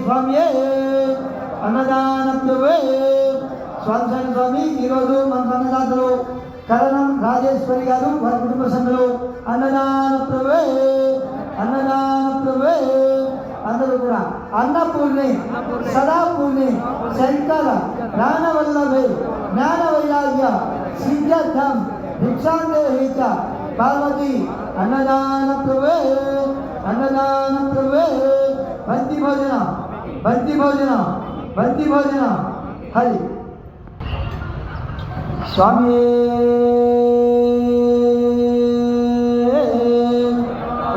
అన్నదాన అన్నదానత్వే స్వామి స్వామి ఈరోజు మన అన్నదాతలు కరణం రాజేశ్వరి గారు వారి కుటుంబ సభ్యులు. అన్నదానత్వే అన్నదానత్వే అందరూ కూడా అన్నపూర్ణి సదాపూర్ణి శంకర జ్ఞానవల్లభే జ్ఞానవైరాగ్య సిద్ధార్థం భిక్షాందేహిత పార్వతి అన్నదానత్వే అన్నదానత్వే అన్నదాన ప్రభువే భోజన. బంతి భోజన బంతి భోజన. హరి. స్వామి.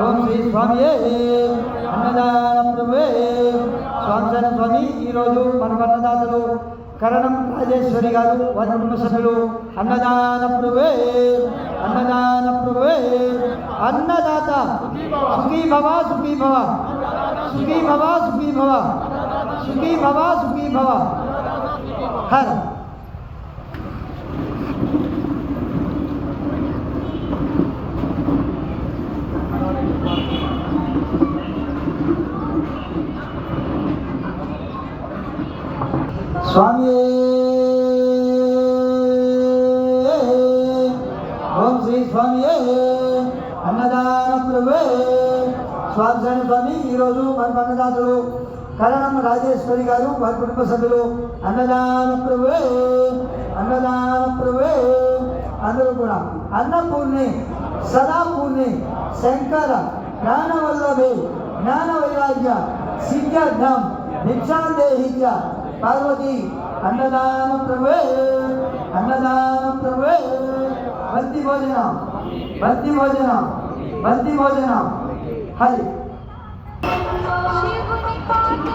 ఓం శ్రీ స్వామి అన్నదాన ప్రభువే. స్వామి స్వామి ఈరోజు మన అన్నదాతలు కరణం రాజేశ్వరి గారు వారి కుటుంబ సభ్యులు. అన్నదాన ప్రభువే. అన్నదాన ప్రభువే. అన్నదాత. సుఖీ భవ సుఖీ భవ సుఖీ భవ సుఖీ భవ సుఖీ భవ సుఖీ భవ హర స్వామి ఓం శ్రీ స్వామి అన్నదాన ప్రభువే స్వామి శరణ స్వామి ఈరోజు మన అన్నదాతలు కరణం రాజేశ్వరి గారు వారి కుటుంబ సభ్యులు అన్నదాన ప్రభువే అన్నదాన ప్రభువే అందరూ కూడా. అన్నపూర్ణి సదాపూర్ణి శంకర జ్ఞానవల్లభే జ్ఞాన వైరాగ్య సిద్ధార్థం భిక్షాందేహిత్య పార్వతి అన్నదాన ప్రభువే అన్నదాన ప్రభువే బంతి భోజన బంతి భోజన బంతి భోజన. హరి. శివుని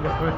So